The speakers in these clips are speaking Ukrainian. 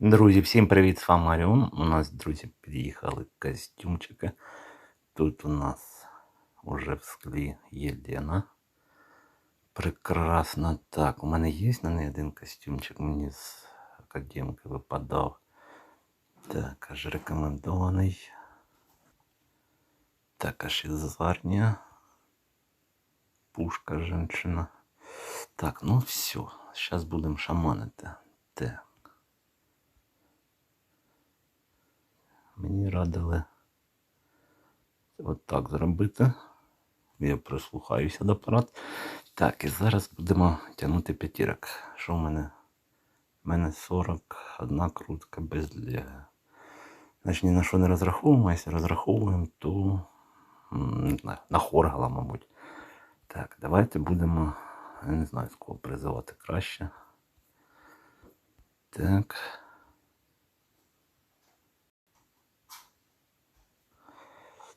Друзі, всім привіт, з вами Маріон. У нас, друзі, під'їхали костюмчики. Тут у нас уже в склі Єлена. Прекрасно. Так, у мене є на неї один костюмчик, мені з академки випадав. Так, аж рекомендований. Так, аж із Зарня. Пушка женщина. Так, ну все. Зараз будемо шаманити. Так. Мені радили от так зробити. Я прислухаюся до порад. Так, і зараз будемо тягнути п'ятірок. Що в мене? У мене 41 крутка без лега. Значить, ні на що не розраховуємо, а якщо розраховуємо, то не знаю, на хоргала, мабуть. Так, давайте будемо. Я не знаю, з кого призивати краще. Так.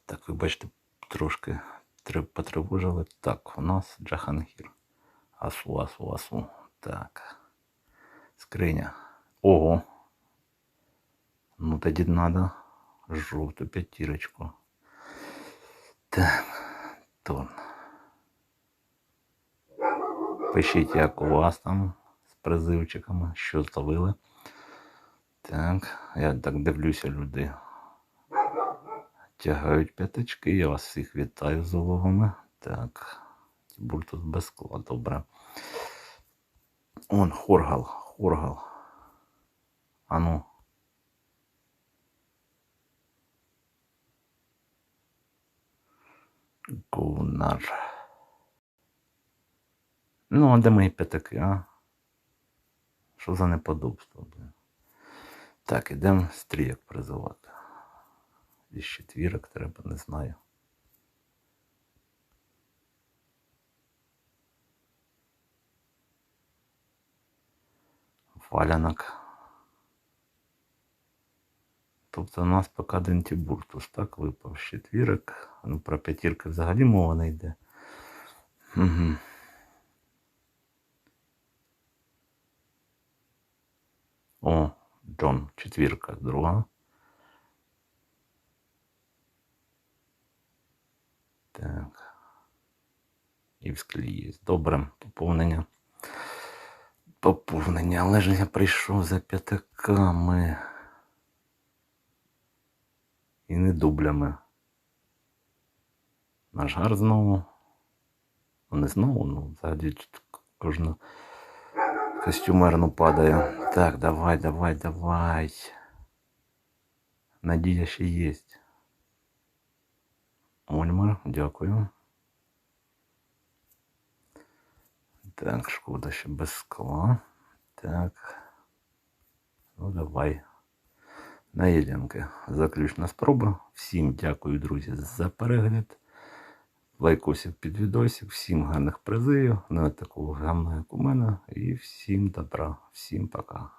Так, ви бачите, трошки тр- потривожили. Так, у нас Джахангір. Асу, асу, асу. Так. Скриня. Ого. Ну тоді надо жовту п'ятірочку. Так. Тон. Пишіть, як у вас там з призивчиками, що зловили. Так, я так дивлюся, люди тягають п'ятачки. Я вас всіх вітаю з уловами. Так, Тібур тут без скла, добре. Он, хоргал, хоргал. Ану. Гунар. Ну, а де мої п'ятаки, а? Що за неподобство, блін? Так, ідемо стріяк призивати. Із четвірок треба, не знаю. Валянок. Тобто у нас поки Дентібуртус так випав четвірок. Ну, про п'ятірки взагалі мова не йде. Угу. О, Джон, четвірка, друга. І в склі є. Добре, поповнення. Поповнення. Але ж я прийшов за п'ятаками. І не дублями. Наш гар знову. Ну не знову, ну взагалі кожну костюмерну падає. Так, давай, давай, давай. Надія ще є. Ольмар, дякую. Так, шкода ще без скла. Так. Ну давай. На єдинки. Заключна спроба. Всім дякую, друзі, за перегляд. Лайкосів під відосик. Всім гарних призивів. Не такого гамна, як у мене. І всім добра. Всім пока.